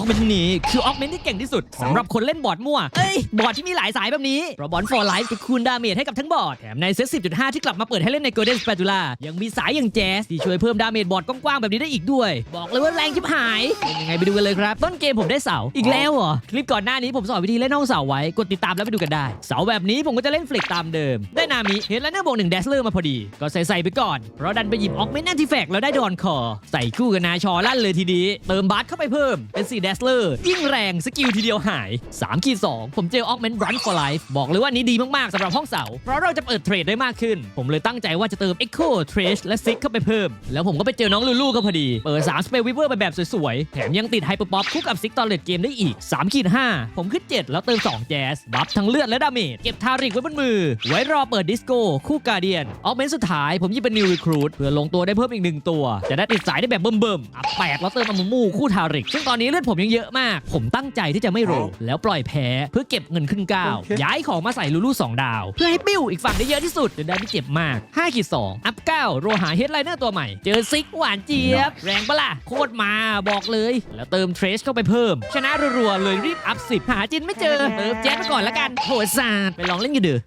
อกเมนต์นี้คือออกเมนต์ที่เก่งที่สุดสำหรับคนเล่นบอร์ดมั่วเอ้ยบอร์ดที่มีหลายสายแบบนี้เพราะบอลฟอร์ไลฟ์จะคูณดาเมจให้กับทั้งบอร์ดแถมในเซต10.5 ที่กลับมาเปิดให้เล่นใน Golden Spatula ยังมีสายอย่างแจ๊สที่ช่วยเพิ่มดาเมจบอร์ดกว้างๆแบบนี้ได้อีกด้วย บอกเลยว่าแรงชิบหายเป็นยังไงไปดูกันเลยครับ ต้นเกมผมได้เสาอีกแล้วเหรอคลิปก่อนหน้านี้ผมสอนวิธีเล่นห้องเสาไว้กดติดตามแล้วไปดูกันได้ เสาแบบนี้ผมก็จะเล่นฟลิกตามเดิมได้นามิเห็นแล้วเนื้อบวกหนึ่งเดสเลอร์มาพอดี ก็ใส่ใส่ๆไปก่อนเพราะดันไปหยิบออกเมนต์แอนติแฟกแล้วได้ดอนคอ ใส่คู่กับนาชอลั่นเลยทีนี้เติมบาร์เข้าไปเพิ่มเป็น4เดสเลอร์ยิ่งแรงสกิลทีเดียวหาย3ขีด2ผมเจอออกเมนต์รัน for life บอกเลยว่านี้ดีมาก ๆสำหรับห้องเสา เพราะเราจะเปิดเทรดได้มากขึ้น ผมเลยตั้งใจว่าจะเติม Echo Trace และ Six เข้าไปเพิ่ม แล้วผมก็ไปเจอน้องลูลูก็พอดี เปิด3 Spell Weaver ไปแบบสวยๆ แถมยังติด Hyper Pop คู่กับ Six ตอนเลดเกมได้อีก3ขีด5ผมขึ้น 7 แล้วเติม 2 แจสบัฟทั้งเลือดและดาเมจเก็บทาริกไว้บนมือ ไว้รอเปิดดิสโก้คู่กาเดียนออกเมนต์สุดท้ายผมยิบเป็น New Recruit เพื่อลงตัวได้เพิ่มอีกหนึ่งตัว จะได้ติดสายได้แบบเบิ่มๆอัพแปดแล้วเติมอมูมูคู่ทาริกซึ่งตอนนี้เลือดผมยังเยอะมาก ผมตั้งใจที่จะไม่โรลแล้วปล่อยแพ้เพื่อเก็บเงินขึ้นก้าวโอเคย้ายของมาใส่ลูลู2ดาว เพื่อให้ปิ้วอีกฝั่งได้เยอะที่สุดจะได้ไม่เจ็บมาก5ขีด2อัพ9โรหาเฮดไลเนอร์ตัวใหม่ เจอซิกหวานเจี๊ยบ แรงปะล่ะโคตรมาบอกเลย แล้วเติมเทรสเข้าไปเพิ่ม ชนะรัวๆเลยรีบอัพ10หาจินไม่เจอเติมแจ๊สไปก่อนละกันโหดสาดไปลองเล่นกันดู